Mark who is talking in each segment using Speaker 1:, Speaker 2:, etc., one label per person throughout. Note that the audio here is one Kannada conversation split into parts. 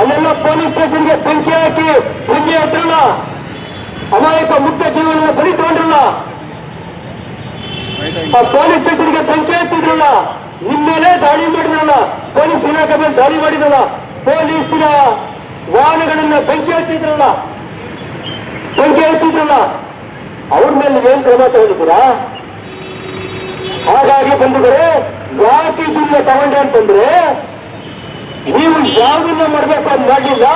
Speaker 1: ಅಲ್ಲೆಲ್ಲ ಪೊಲೀಸ್ ಸ್ಟೇಷನ್ಗೆ ಬೆಂಕಿ ಹಾಕಿ ಬೆಂಕಿ ಹತ್ತಿರಲ್ಲ ಅಮಾಯಕ ಮುಕ್ತ ಜೀವನ ಬಲಿ ತಗೊಂಡ್ರಲ್ಲ ಆ ಪೊಲೀಸ್ ಸ್ಟೇಷನ್ಗೆ ಬೆಂಕಿ ಹಚ್ಚಿದ್ರಲ್ಲ ನಿಮ್ಮೇಲೆ ದಾಳಿ ಮಾಡಿದ್ರಲ್ಲ, ಪೊಲೀಸ್ ಇಲಾಖೆ ಮೇಲೆ ದಾಳಿ ಮಾಡಿದ್ರಲ್ಲ, ಪೊಲೀಸಿನ ವಾಹನಗಳನ್ನ ಬೆಂಕಿ ಹಚ್ಚಿದ್ರಲ್ಲ ಬೆಂಕಿ ಹಚ್ಚಿದ್ರಲ್ಲ ಅವ್ರ ಮೇಲೆ ನೀವೇನ್ ಕ್ರಮ ತಗೊಂಡಿದ್ದೀರಾ? ಹಾಗಾಗಿ ಬಂಧುಗಳೇ ಯಾಕೆ ಇದನ್ನ ತಗೊಂಡೆ ಅಂತಂದ್ರೆ ನೀವು ಯಾವ್ದನ್ನ ಮಾಡ್ಬೇಕು ಅದ್ ಮಾಡಲಿಲ್ಲ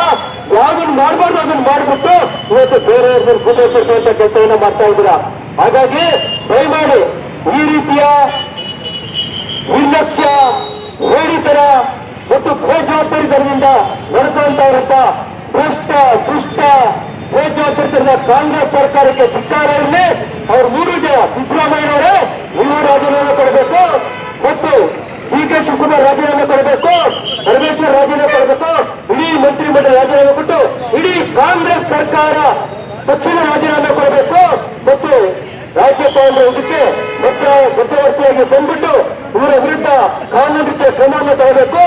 Speaker 1: ಯಾವ್ದನ್ನ ಮಾಡ್ಬಾರ್ದು ಅದನ್ನ ಮಾಡ್ಬಿಟ್ಟು ಇವತ್ತು ಬೇರೆಯವ್ರ ಅಂತ ಕೆಲಸವನ್ನ ಮಾಡ್ತಾ ಇದ್ದೀರಾ? ಹಾಗಾಗಿ ದಯಮಾಡಿ ಈ ರೀತಿಯ ನಿರ್ಲಕ್ಷ್ಯ ಹೇಳಿತರ ಮತ್ತು ಬೇಜವಾಬ್ದಾರಿತನದಿಂದ ನಡೆದಂತವರಂತ ಭ್ರಷ್ಟ, ದುಷ್ಟ, ಬೇಜವಾಬ್ದಾರಿತನದ ಕಾಂಗ್ರೆಸ್ ಸರ್ಕಾರಕ್ಕೆ ಧಿಕ್ಕಾರ ಇರಲಿ, ಅವ್ರ ಜನ ಸಿದ್ದರಾಮಯ್ಯನವರೇ ನೀವು ರಾಜೀನಾಮೆ ಕೊಡಬೇಕು ಮತ್ತು ಡಿ ಕೆ ಶಿವಕುಮಾರ್ ರಾಜೀನಾಮೆ ಕೊಡಬೇಕು ಪರಮೇಶ್ವರ್ ರಾಜೀನಾಮೆ ಕೊಡಬೇಕು ಇಡೀ ಮಂತ್ರಿಮಂಡಲ ರಾಜೀನಾಮೆ ಕೊಟ್ಟು ಇಡೀ ಕಾಂಗ್ರೆಸ್ ಸರ್ಕಾರ ತಕ್ಷಣ ರಾಜೀನಾಮೆ ಕೊಡಬೇಕು ಮತ್ತು ರಾಜ್ಯಪಾಲರ ಇದಕ್ಕೆ ಮಧ್ಯವರ್ತಿಯಾಗಿ ಬಂದ್ಬಿಟ್ಟು ಇವರ ವಿರುದ್ಧ ಕಾನೂನಿಗೆ ಕ್ರಮವನ್ನು ತಗೋಬೇಕು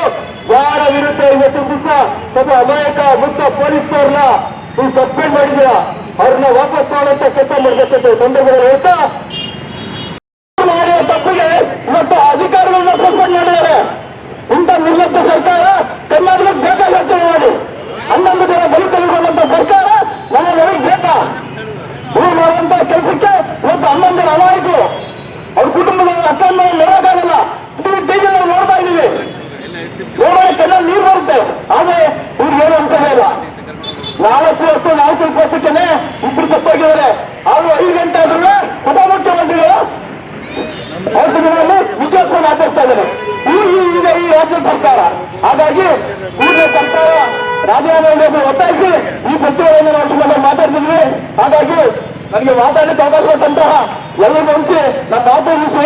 Speaker 1: ಯಾರ ವಿರುದ್ಧ ಇವತ್ತು ದಿವಸ ಸ್ವಲ್ಪ ಅಮಾಯಕ ಮುಕ್ತ ಪೊಲೀಸ್ನವ್ರನ್ನ ನೀವು ಸಸ್ಪೆಂಡ್ ಮಾಡಿದ್ದೀರಾ? ಅವ್ರನ್ನ ವಾಪಸ್ ಮಾಡುವಂತ ಕೆಲಸ ಮಾಡಬೇಕಂತ ಸಂದರ್ಭದಲ್ಲಿ ಹೇಳ್ತಾ ಆದ್ರೆ ಇವ್ರಿಗೆ ಏನು ಅನ್ಸಲೇ ಇಲ್ಲ. ನಾಲ್ಕು ವರ್ಷ, ನಾಲ್ಕು ವರ್ಷಕ್ಕೇನೆ ಇಬ್ರು ಸತ್ತೋಗಿದ್ದಾರೆ ಅವರು ಐದು ಗಂಟೆ ಆದ್ರೂ ಉಪಮುಖ್ಯಮಂತ್ರಿಗಳು ಅವ್ರ ದಿನವನ್ನು ವಿಜಯೋತ್ಸವ ಆಚರಿಸ್ತಾ ಇದ್ದಾರೆ. ಈಗ ಈ ರಾಜ್ಯ ಸರ್ಕಾರ. ಹಾಗಾಗಿ ಕೂಡಲೇ ಸರ್ಕಾರ ರಾಜೀನಾಮೆ ಒತ್ತಾಯಿಸಿ ಈ ಪ್ರತಿಭೆಯನ್ನು ನಾವು ಮಾತಾಡ್ತಿದ್ವಿ. ಹಾಗಾಗಿ ನನಗೆ ಮಾತಾಡಲಿಕ್ಕೆ ಅವಕಾಶ ಕೊಟ್ಟಂತಹ ಎಲ್ಲರಿಗೂ ಹಂಚಿ ನಾನು ಮಾತು ಮುಗಿಸಿ